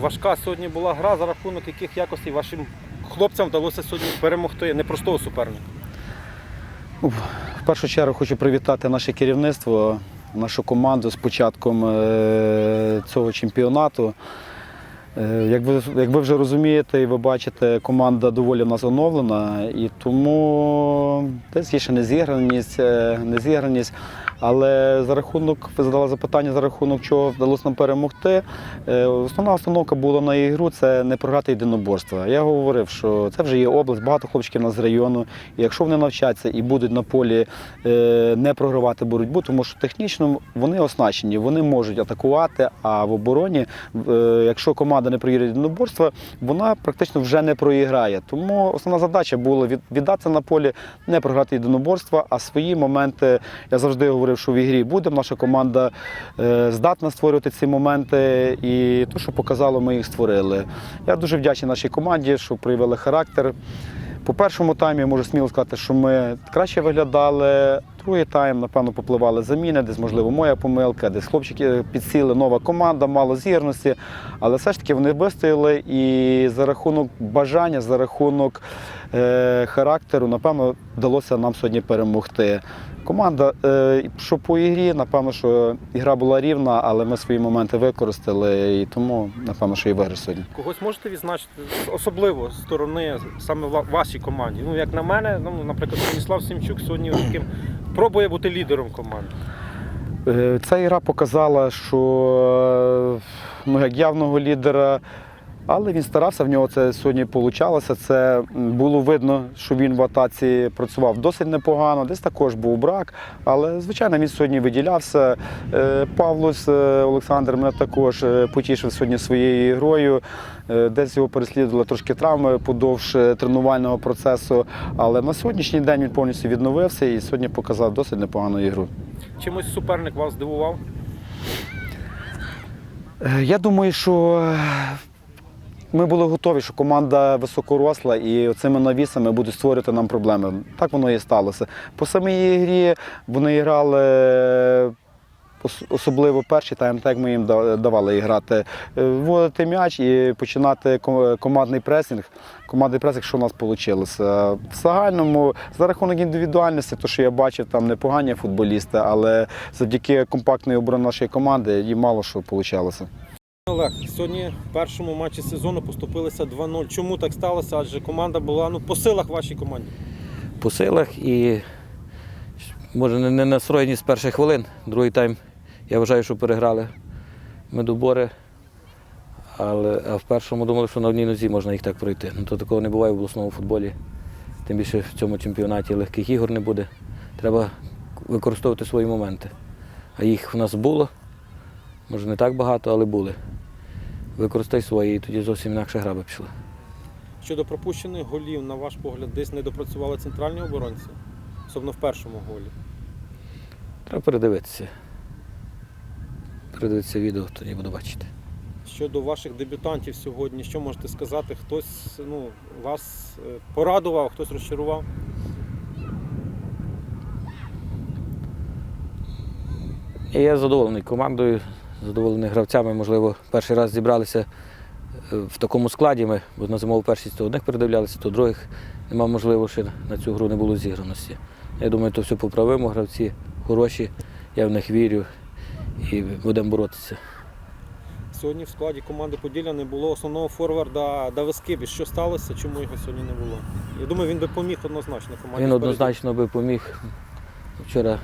важка сьогодні була гра, за рахунок яких якостей вашим хлопцям вдалося сьогодні перемогти непростого суперника. В першу чергу хочу привітати наше керівництво, нашу команду з початком е, цього чемпіонату. Е, Як ви, як ви вже розумієте і ви бачите, команда доволі в нас оновлена, і тому десь є ще незіграність, е, незіграність. Але за рахунок, ви задали запитання, за рахунок чого вдалося нам перемогти. Е, Основна установка була на ігру це не програти єдиноборство. Я говорив, що це вже є область, багато хлопчиків нас з району. І якщо вони навчаться і будуть на полі е, не програвати боротьбу, тому що технічно вони оснащені, вони можуть атакувати, а в обороні, е, якщо команда не проіграє єдиноборство, вона практично вже не проіграє. Тому основна задача була віддатися на полі, не програти єдиноборство, а свої моменти, я завжди говорив, що в ігрі буде. Наша команда е, здатна створювати ці моменти, і то, що показало, ми їх створили. Я дуже вдячний нашій команді, що проявили характер. По першому таймі можу сміло сказати, що ми краще виглядали. Другий тайм, напевно, попливали заміни, десь, можливо, моя помилка, десь хлопчики підсіли, нова команда, мало зірності. Але все ж таки вони вистояли і за рахунок бажання, за рахунок е, характеру, напевно, вдалося нам сьогодні перемогти. Команда, е, що по ігрі, напевно, що ігра була рівна, але ми свої моменти використали, і тому, напевно, що і виграш сьогодні. Когось можете відзначити особливо з сторони саме ва- вашій команді. Ну, як на мене, ну, наприклад, Станіслав Сімчук сьогодні таким пробує бути лідером команди. Е, Ця гра показала, що е, ну, як явного лідера, але він старався, в нього це сьогодні вийшло. Це було видно, що він в атаці працював досить непогано, десь також був брак. Але, звичайно, він сьогодні виділявся. Е, Павлус е, Олександр мене також е, потішив сьогодні своєю грою. Десь його переслідували трошки травми подовж тренувального процесу. Але на сьогоднішній день він повністю відновився і сьогодні показав досить непогану ігру. Чимось суперник вас здивував? Я думаю, що ми були готові, що команда високоросла і цими навісами будуть створювати нам проблеми. Так воно і сталося. По самій грі вони грали. е, Особливо перший тайм, так ми їм давали грати, Е, вводити м'яч і починати командний пресинг. Командний пресинг, що у нас вийшло. В загальному, за рахунок індивідуальності, то що я бачив, там непогані футболісти, але завдяки компактної оборони нашої команди їм мало що вийшло. Олег, сьогодні в першому матчі сезону поступилися 2-0. Чому так сталося? Адже команда була ну, по силах вашій команді. по силах і може не- настроєні з перших хвилин. Другий тайм я вважаю, що переграли медобори. Але а в першому думали, що на одній нозі можна їх так пройти. Ну то такого не буває в обласному футболі. Тим більше в цьому чемпіонаті легких ігор не буде. Треба використовувати свої моменти. А їх в нас було. Може не так багато, але були. Використай свої, і тоді зовсім інакше гра би пішла. Щодо пропущених голів, на ваш погляд, десь не допрацювали центральні оборонці, особливо в першому голі. Треба передивитися. Передивитися відео, тоді буду бачити. Щодо ваших дебютантів сьогодні, що можете сказати? Хтось ну, вас е, порадував, хтось розчарував? Я задоволений командою, задоволений гравцями. Можливо, перший раз зібралися е, в такому складі. Ми, бо на зимову першість то одних передивлялися, то других нема можливо, ще на цю гру не було зіграності. Я думаю, то все поправимо. Гравці хороші, я в них вірю і будемо боротися. Сьогодні в складі команди Поділля не було основного форварда Давискибі. Що сталося? Чому його сьогодні не було? Я думаю, він би поміг однозначно команді. Він однозначно би поміг. Вчора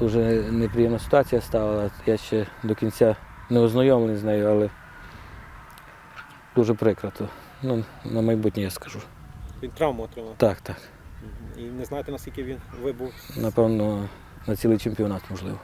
дуже неприємна ситуація стала. Я ще до кінця не ознайомлений з нею, але дуже прикро. То. Ну, на майбутнє я скажу. Він травму отримав. Так, так. І не знаєте, наскільки він вибув. Напевно, на цілий чемпіонат можливо.